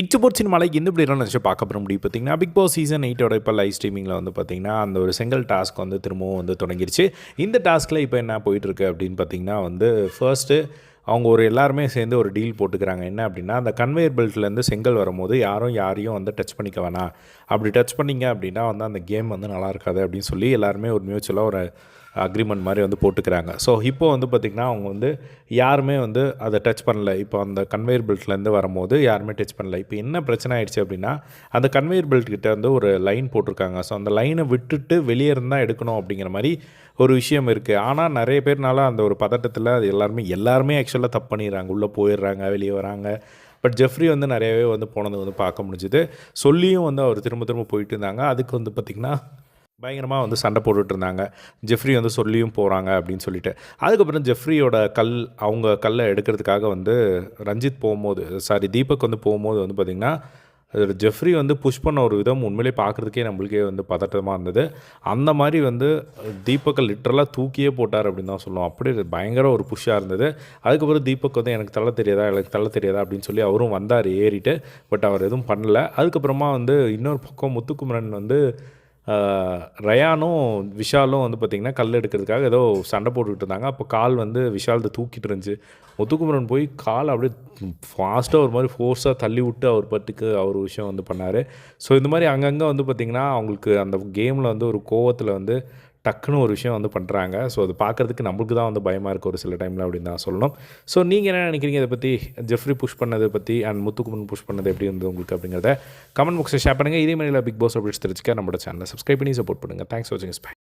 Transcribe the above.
It's போர்ச்சின் மலைக்கு இந்த இப்படி நினச்சி பார்க்க போகிற முடியும் பார்த்தீங்கன்னா பிக் பாஸ் சீசன் எயிட்டோட இப்போ லைவ் ஸ்ட்ரீமிங்கில் வந்து பார்த்தீங்கன்னா அந்த ஒரு செங்கல் டாஸ்க் வந்து திரும்பவும் வந்து தொடங்கிருச்சு. இந்த டாஸ்கில் இப்போ என்ன போயிட்டுருக்கு அப்படின்னு பார்த்தீங்கன்னா வந்து ஃபர்ஸ்ட்டு அவங்க ஒரு எல்லாருமே சேர்ந்து ஒரு டீல் போட்டுக்கிறாங்க. என்ன அப்படின்னா அந்த கன்வேயர் பெல்ட்லேருந்து செங்கல் வரும்போது யாரும் யாரையும் வந்து டச் பண்ணிக்க வேணாம். அப்படி டச் பண்ணிங்க அப்படின்னா வந்து அந்த கேம் வந்து நல்லா இருக்காது அப்படின்னு சொல்லி எல்லாருமே ஒரு மியூச்சுவலாக ஒரு அக்ரிமெண்ட் மாதிரி வந்து போட்டுக்கிறாங்க. ஸோ இப்போ வந்து பார்த்திங்கன்னா அவங்க வந்து யாருமே வந்து அதை டச் பண்ணல. இப்போ அந்த கன்வேயர் பெல்ட்லேருந்து வரும்போது யாருமே டச் பண்ணல. இப்போ என்ன பிரச்சனை ஆயிடுச்சு அப்படின்னா அந்த கன்வேயர் பெல்ட் கிட்டே வந்து ஒரு லைன் போட்டிருக்காங்க. ஸோ அந்த லைனை விட்டுட்டு வெளியே இருந்தால் எடுக்கணும் அப்படிங்கிற மாதிரி ஒரு விஷயம் இருக்குது ஆனால் நிறைய பேர்னால அந்த ஒரு பதட்டத்தில் அது எல்லாருமே எல்லாருமே ஆக்சுவலாக தப்பு பண்ணிடுறாங்க. உள்ளே போயிடுறாங்க வெளியே வராங்க. பட் ஜெஃப்ரி வந்து நிறையவே வந்து போனது வந்து பார்க்க முடிஞ்சுது. சொல்லியும் வந்து அவர் திரும்ப திரும்ப போயிட்டு இருந்தாங்க. அதுக்கு வந்து பார்த்திங்கன்னா பயங்கரமாக வந்து சண்டை போட்டுட்டு இருந்தாங்க ஜெஃப்ரி வந்து சொல்லியும் போகிறாங்க அப்படின்னு சொல்லிட்டு. அதுக்கப்புறம் ஜெஃப்ரியோட கல் அவங்க கல்லை எடுக்கிறதுக்காக வந்து ரஞ்சித் போகும்போது சாரி தீபக் வந்து போகும்போது வந்து பார்த்திங்கன்னா அதில் ஜெஃப்ரி வந்து புஷ் பண்ண ஒரு விதம் உண்மையிலே பார்க்குறதுக்கே நம்மளுக்கே வந்து பதட்டமாக இருந்தது. அந்த மாதிரி வந்து தீபக்கை லிட்ரலாக தூக்கியே போட்டார் அப்படின்னு தான் சொல்லுவோம். அப்படி பயங்கர ஒரு புஷ்ஷாக இருந்தது. அதுக்கப்புறம் தீபக் வந்து எனக்கு தள்ள தெரியாதா எனக்கு தள்ள தெரியாதா அப்படின்னு சொல்லி அவரும் வந்தார் ஏறிட்டு. பட் அவர் எதுவும் பண்ணல. அதுக்கப்புறமா வந்து இன்னொரு பக்கம் முத்துக்குமரன் வந்து ரயானும் விஷாலும் வந்து பார்த்திங்கன்னா கல் எடுக்கிறதுக்காக ஏதோ சண்டை போட்டுக்கிட்டு இருந்தாங்க. அப்போ கால் வந்து விஷாலத்தை தூக்கிட்டு இருந்துச்சு. முத்துக்குமரன் போய் கால் அப்படியே ஃபாஸ்ட்டாக ஒரு மாதிரி ஃபோர்ஸாக தள்ளி விட்டு அவர் பட்டுக்கு அவர் விஷயம் வந்து பண்ணார். ஸோ இந்த மாதிரி அங்கங்கே வந்து பார்த்திங்கன்னா அவங்களுக்கு அந்த கேமில் வந்து ஒரு கோவத்தில் வந்து டக்குன்னு ஒரு விஷயம் வந்து பண்ணுறாங்க ஸோ அது பார்க்குறதுக்கு நம்மளுக்கு தான் வந்து பயமாக இருக்குது ஒரு சில டைமில் அப்படின்னு தான் சொல்லணும். ஸோ நீங்கள் என்ன நினைக்கிறீங்க இதை பற்றி ஜெஃப்ரி புஷ் பண்ணதை பற்றி அண்ட் முத்துக்குமன் புஷ் பண்ணது எப்படி இருந்தது உங்களுக்கு அப்படிங்கிறத கமெண்ட் பாக்ஸில் ஷேர் பண்ணுங்கள் இதே மாதிரி பிக் பாஸ் அப்டேட்ஸ் தெரிஞ்சுக்க நம்மளோட சேனலை சப்ஸ்கிரைப் பண்ணி சப்போர்ட் பண்ணுங்கள் தேங்க்ஸ் வாட்சிங் ஸ்பை